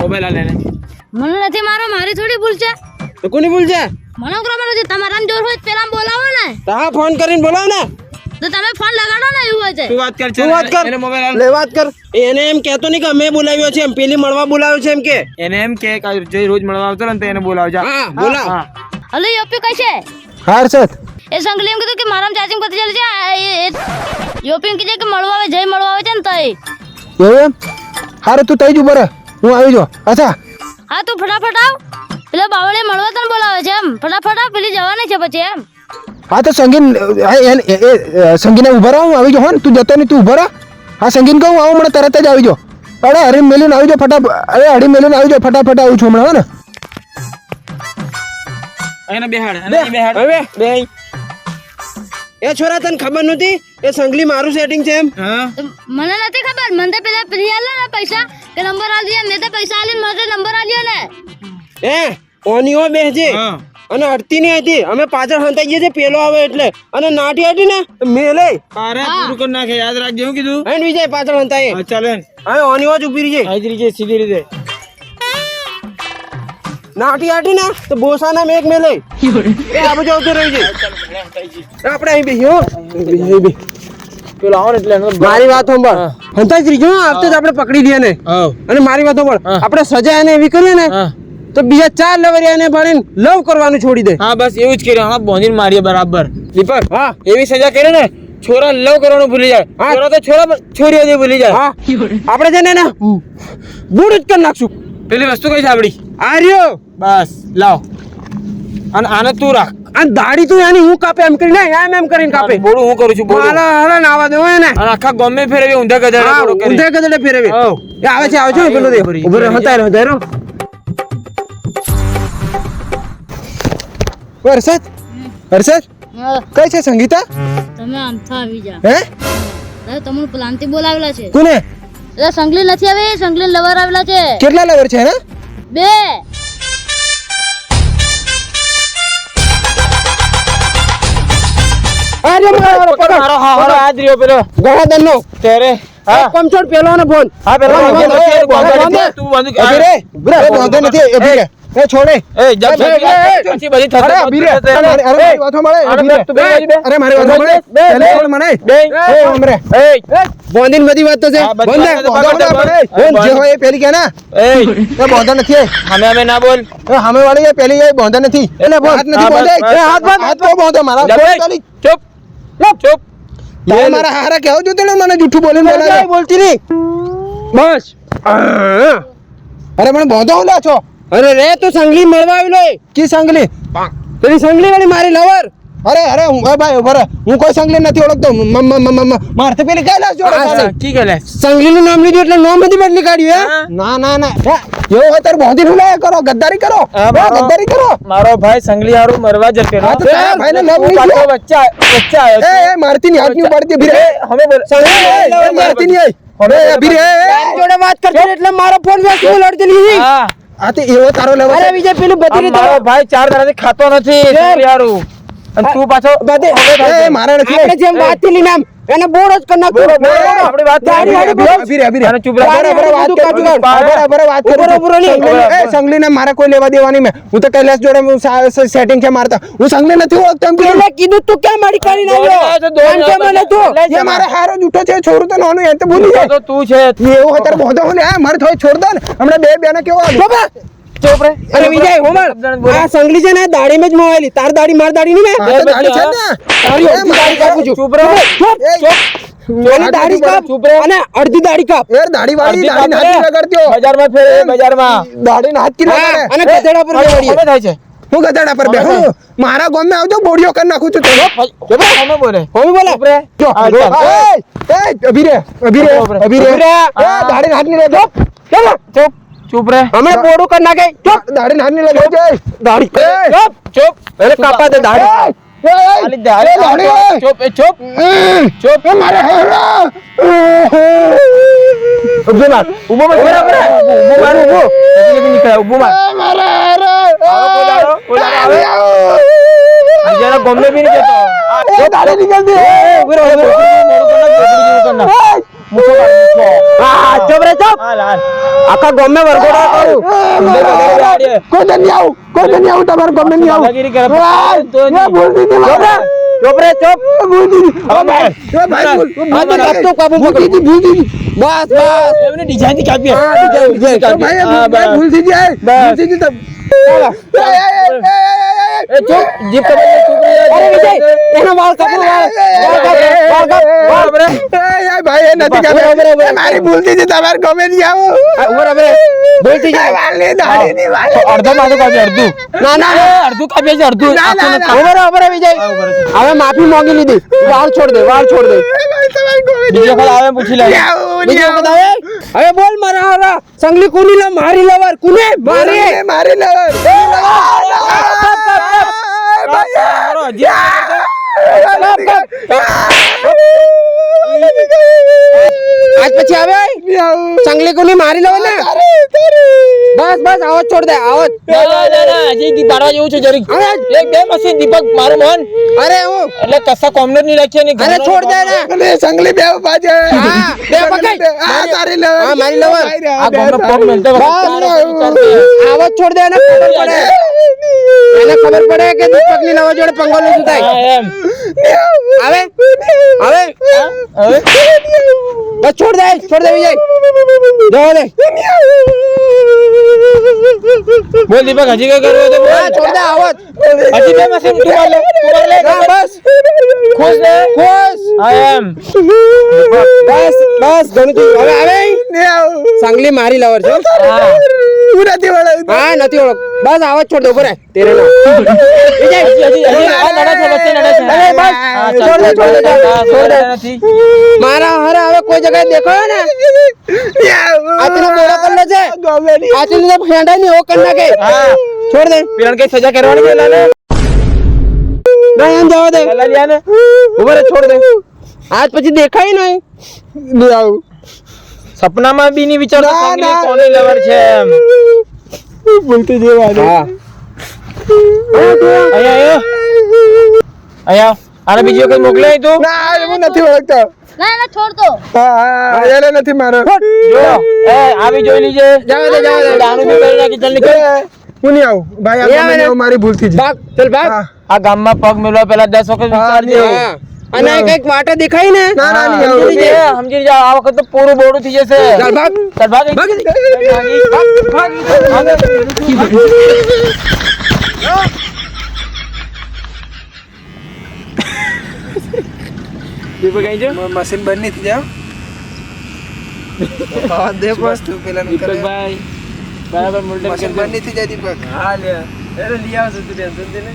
Mobile આ લેને મને નથી મારો મારી થોડી ભૂલ છે. તો કોની ભૂલ છે? મને ક્રમ નથી તમારા જોર હોય પેલા બોલાવો ને. તો ફોન કરીને બોલાવ ને. તો તમે ફોન લગાડો ને એવું હોય છે. તું વાત કર તું વાત કર. એને મોબાઈલ લે વાત કર. એને એમ કહેતો નહીં કે અમે બોલાવ્યો છે એમ પેલી મળવા બોલાવ્યો છે એમ કે. એને એમ કે જે રોજ મળવા આવતો ને તો એને બોલાવજા. હા બોલાવ. હલો કઈ છે? હર્ષદ એ સંગલી એમ કીધું કે મારા ચાર્જિંગ પતી ચાલે છે આ એ- એ યોપી એમ કીધે કે મળવા આવે જય મળવા આવે છે ને તઈ. એવું એમ? હારે તું તઈ જ ઊભો હું આવી જો અચ્છા. હા તું ફટાફટ આવ. પેલા બાવળે મળવા તને બોલાવે છે એમ. ફટાફટ આવ પેલી જવાની છે પછી એમ. હા તો સંગીન સંગીને ઊભા રહો હું આવી જો હો ને. તું જતો નહીં તું ઊભા રહો. હા સંગીન કહું આવું મને તરત જ આવી જો અરે હરી મેલીને આવી જો ફટાફટ. અરે હરી મેલીને આવી જો ફટાફટ આવું છું હમણાં હો ને. એને બેહાડ એને બેહાડ. બે. બે. એ છોરા તને ખબર નહોતી? એ સંગલી મારું સેટિંગ છે એમ. મને નથી ખબર. મને તો પેલા પેલી ના પૈસા કે નંબર આલી દે મેં તો પૈસા આલીને મને તો નંબર આલ્યો ને. એ ઓનીઓ બેસજે. હા. અને અડતી નહીં હતી. અમે પાછળ હંતાઈ ગયા છે પેલો આવે એટલે. અને નાટી હતી ને મેલે અરે પૂરું કરી નાખે. યાદ રાખજે હું કીધું. હે વિજય પાછળ હંતાઈ હા ચાલે. હવે ઓનીઓ જ ઊભી રહી છે. આજ રીતે સીધી રીતે. નાટી આટી ને તો બોસાના મેઘ મેલે. એ આ બાજુ આવતો રહી આપણે અહીં બેસી હો. પેલો આવો એટલે મારી વાત સાંભળ. હંતાઈ જ આવતે જ આપણે પકડી દઈએ ને. અને મારી વાત સાંભળ. આપણે સજા એને એવી કરીએ ને તો બીજા ચાર લવરિયાને ભણીને લવ કરવાનું છોડી દે. હા બસ એવું જ કર્યું. હા બોંધીને મારીએ બરાબર. દીપક હા. એવી સજા કરે ને છોરા લવ કરવાનું ભૂલી જાય. હા. છોરા તો છોરા છોરીઓ જે ભૂલી જાય. હા. આપણે છે ને બૂડ જ કરી નાખશું. પેલી વસ્તુ કઈ છે આપડી? આ રહ્યો. બસ લાવ. અને આને તું રાખ. અને દાઢી તું એની હું કાપે એમ કરીને એમ એમ કરીને કાપે. બોલું હું કરું છું બોલું. હારા નાવા દેવો એને. અને આખા ગમે ફેરવે ઊંધા ગધેડા બોલો. ઊંધે ગધેડે ફેરવે એ આવે છે આવે છે પેલો દે ઊભો રહે. હતાય રહો હતાય વરસાદ હર્ષદ? હર્ષદ? કઈ છે સંગીતા? તમે આમથા આવી જા હે? તમને પ્લાનથી બોલાવેલા છે. કોને? એટલે સંગલીન નથી આવી? સંગલીન લવર આવેલા છે. કેટલા લવર છે ને બે. અરે મારો મારો હા હારો આ જ રહ્યો પેલો. ગોળાદન નો હા. પેલો ને ફોન. હા પેલો. તું બંધ અભી રે નથી. રે એ છોડે એ જબ છે એ, બધી થશે અરે અભી રે અરે અરે વાતો મળે અભી રે. બે અરે મારી વાતો મળે બે. છોડ મને બે. એ ઓમરે એ બોંધીને બધી વાત તો છે. બંધ. એ જે હોય એ પેલી કે ના એ એ બોંધો નથી અમે અમે ના બોલ એ સામે વાળી એ પેલી એ બોંધો નથી એટલે બોલ. હાથ નથી બોંધે એ હાથ બંધ હાથ તો બોંધો મારા ચૂપ ચૂપ તારે મારા હારા કેવું જો તને મને જૂઠું બોલીને બોલાય બોલતી નહીં બસ અરે મને બોંધો લા છો અરે રે તું સંગલી મળવા આવી લો કી સંગલી? પેલી સંગલી વાળી મારી લવર અરે અરે હું ભાઈ ઊભો હું કોઈ સંગલી નથી ઓળખતો. મારથી પેલી કઈ જોડે કી કરે સંગલી નું નામ લીધું એટલે નામ બધી બદલી કાઢ્યું હે? ના ના ના. એવો હોય તારે બોંધી હું કરો ગદ્દારી કરો. મારો- ગદ્દારી કરો. મારો ભાઈ સંગલી હારું મરવા જતો હા, તો ભાઈ ને નામ લીધું? વચ્ચે વચ્ચે આવ્યો એ છે. એ મારતી ની હાથની ઉપાડતી ભીરે. હવે બોલ સંગલી મારતી ની. હવે તારી જોડે વાત કરતો એટલે મારો ફોન વેસ્ટ લડતી લીધી હા. આ તે એવો તારો લેવો અરે. વિજય પેલું બધી રીતે મારો ભાઈ ચાર દાડાથી ખાતો નથી સંગલી અને તું પાછો બધે એ, એ, નથી. આપણે જેમ વાતથી આમ એને બોર્ડ જ કરી નાખ્યું. બોલો, બોલો, આપણી વાત તારી કરી. હાડી ભીરે. અને ચૂપ રહે. બરાબર, બરાબર વાત કર. બરાબર, બરાબર વાત કર સંગલી- એ, સંગલીને મારે કોઈ લેવા દેવાની મે હું તો કૈલાસ જોડે હું સા- છે મારતા હું સંગલી નથી ઓળખતો એમ કીધું. કીધું તું કેમ મારી કરી નાખ્યો આવ્યો તો દોડી એમ કેમ આવ્યો મને તો એ મારે હારો જૂઠો છે છોરું તો નોનું એ તો ભૂલી જાય તો તું છે એવું હતર બોધો બોંધો આ મારે થોય છોડ દે ને હમણાં બે બેને કેવો આવ્યો? બાબા ચૂપ રે વિજય હોમર આ સંગલી છે ને દાઢીમાં જ મોવાયેલી તાર દાઢી માર દાઢી નહીં ને તો છે ને. તારી એ અડધી મારે દાઢી કાપું છું ચૂપ રહો. ચૂપ, ચૂપ. એની દાઢી કાપ અને અડધી દાઢી કાપ એ દાઢી વાળી દાઢી કાપી હાથ લે. લગાડતી હો. બજારમાં ફેરે બજારમાં દાઢી હાથ લગાડે અને ગધેડા પર હવે થાય છે હું ગધાડા પર બેહું મારા ગામમાં આવજો બોડીઓ કરી નાખું છું તો બોલે હોમી બોલે જો, હા, જો, ચાલ. એ, એ, અભી રે, અભી રે, અભી રે. દાઢી હાથની લગાડ. ચૂપ ચૂપ રે. અમે પોડું કર નાખે. ચૂપ. દાડી નાની ની લગાડ છે. દાઢી ચૂપ. ચૂપ. એને કાપા દે દાડી દાઢી. એ, એ, ખાલી દાઢી એ, દાઢી, એ. ચૂપ. એ ચૂપ. એ, ચૂપ. એ, મારે હારા. ઊભો માર. ઊભો માર. ઊભો માર. ઊભો માર ઊભો. હજી નીકળે ઊભો માર. એ, મારે હારા. આવો, કોઈ દાડો, કોઈ દાડો આવે. એ, આવો. બીજાના ગમે બી નહીં જતો આખા ગમે વરગોડા કરું. કોઈ દી નહીં આવું કોઈ દી નહીં આવું તમારે ગમે નહીં આવું તો. ભૂલ દીધી. ચૂપ રે ચૂપ ભૂલ દીધી હવે ભાઈ. એ ભાઈ ભૂલ. દીધી. કાપતું કાપું ભૂલ દીધી બસ બસ એમને ડિઝાઇનથી કાપીએ. હા, ડિઝાઇન, ડિઝાઇન. કાપીએ. ભાઈ ભૂલ- દીધી. ભૂલ દીધી તો એ, ચૂપ, જીભ કપાઈ જાય. અરે વિજય એનો વાળ કાપો વાળ વાળ વાળ વાળ એ, ભાઈ એ નથી મારી તમારે ગમે નહીં આવું ઉભરે ની. અડધો માથું અડધું. ના ના અડધું છે, અડધું. ઉભરે વિજય રહો. હવે માફી માંગી લીધી વાળ છોડ દે વાળ છોડ દે બીજો આવે પૂછી. આવું. બીજી વખત આવે હવે બોલ મારા સંગલી કુની લે મારી લવર કુને મારી મારી મારી લેવર. બરો, હજી આજ પછી આવે સંગલી કોની મારી લો ને બસ બસ આવો છોડ દે આવો. ના, ના, ના, હજી દી પાડવા જેવું છે જરીક. એક બે મશીન દીપક મારું મન અરે હું? એટલે કસા કોમનરની નહીં રાખીએ ને અરે છોડ દે ને અને સંગલી બે બાજે હા, બે પકડ. હા તારી લે હા, મારી લો આ ગોમનો પગ મેલતો. આવો છોડ દે ને પડે. એને ખબર પડે કે દીપકની લવર જોડે પંગો નું થાય એમ. આવે? આવે? હવે? બસ છોડ દે છોડ દે વિજય. જવા દે. બોલ દીપક હજી કઈ કરવું તો બોલ. હા છોડ દે આવત હજી બે મશીન તું માર લે તું માર લે. હા, બસ. ખુશ ને? ખુશ. એમ. બસ બસ થયું હવે આવે? સાંગલી મારી લવર છો હા. હું નથી વળાવતો. હા નથી ઓળખ. બસ આવો છોડ દે બરાબર તેરે ના વિજય હજી હજી હજી આ નડે છે વચ્ચે નડે છે. અરે બસ. છોડ દે છોડ દે છોડ દે. નથી. મારા હારે હવે કોઈ જગ્યાએ દેખાયો ને? કરલો છે. તો ફેંડા કરી નાખે. હા. છોડ દે. પીરણ કઈ સજા કરવાની છે લાલે? ના એમ જવા દે. છોડ આજ પછી દેખાય નહીં. નહીં આવું. સપનામાં બી ની વિચારતો કોની લેવર છે એમ. ભૂલતી જવાનું. હા. અહીંયા આવ્યો અહીંયા આને બીજો વખત મોકલે તું? ના હું નથી ઓળખતો. ના ના છોડ દો હા હા એને નથી મારો. જો એ આવી જોઈ લીજે. જાવ દે, જાવ દે. આનું બી કરી નાખી ચાલ નીકળ હું નહીં આવું. ભાઈ આ મને મારી ભૂલ થઈ નહીં મારી ભૂલથી જ. ભાગ ચલ ભાગ. આ ગામમાં પગ મેળવા પેલા દસ વખત વિચારજે. હા. અને કંઈક વાટે દેખાય ને? ના, ના, નહીં હા, આવું. સમજી જા, સમજી જા આ વખત તો પૂરું બોડું થઈ જશે. ચાલ ભાગ ચાલ ભાગ ભાગ. દીપક અહીં જો. મશીન બંધ નહીં થઈ જાવ દે વસ્તુ પેલા દીપકભાઈ બરાબર મુલટન મશીન બંધ નહીં થઈ જાય દીપક. હા લે અરે લઈ આવજો તું ટેન્શન દે ને